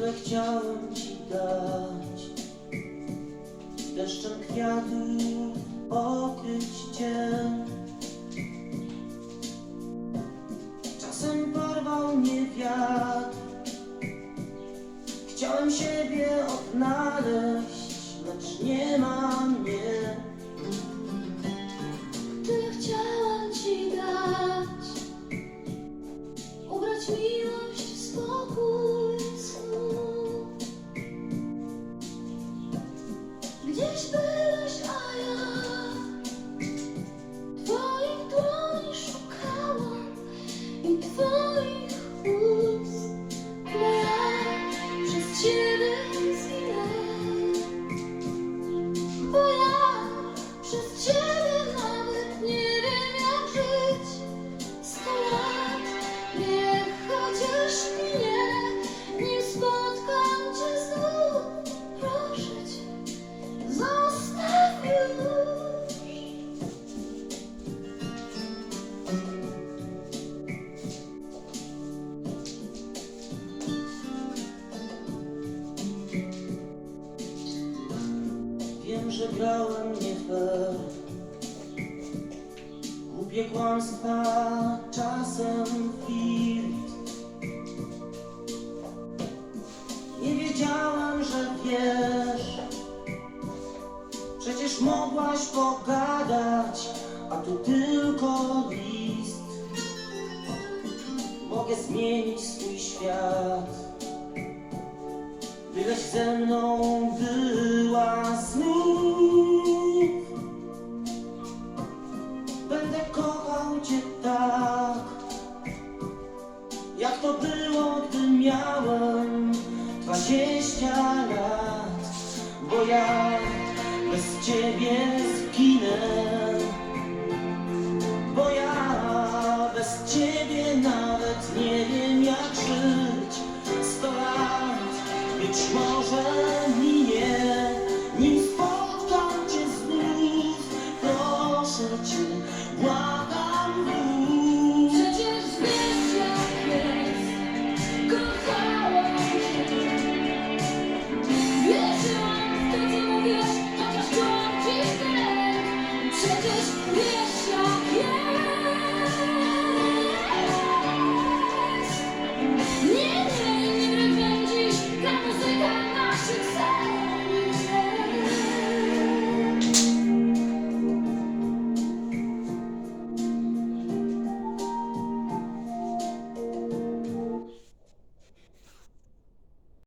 tyle chciałem ci dać. Deszczem kwiatów okryć cię Czasem porwał mnie wiatr. Chciałem siebie odnaleźć, lecz nie ma mnie you. Wiem, że grałem nie fair. Głupie kłamstwa czasem flirt Nie wiedziałem, że wiesz. Przecież mogłaś pogadać A tu tylko list. Mogę zmienić swój świat. Byleś ze mną Jak to było, gdy miałem dwadzieścia lat? Bo ja bez ciebie zginę. Bo ja bez ciebie nawet nie wiem jak żyć. Sto lat być może minie. Nim spotkam cię znów Proszę cię, błagam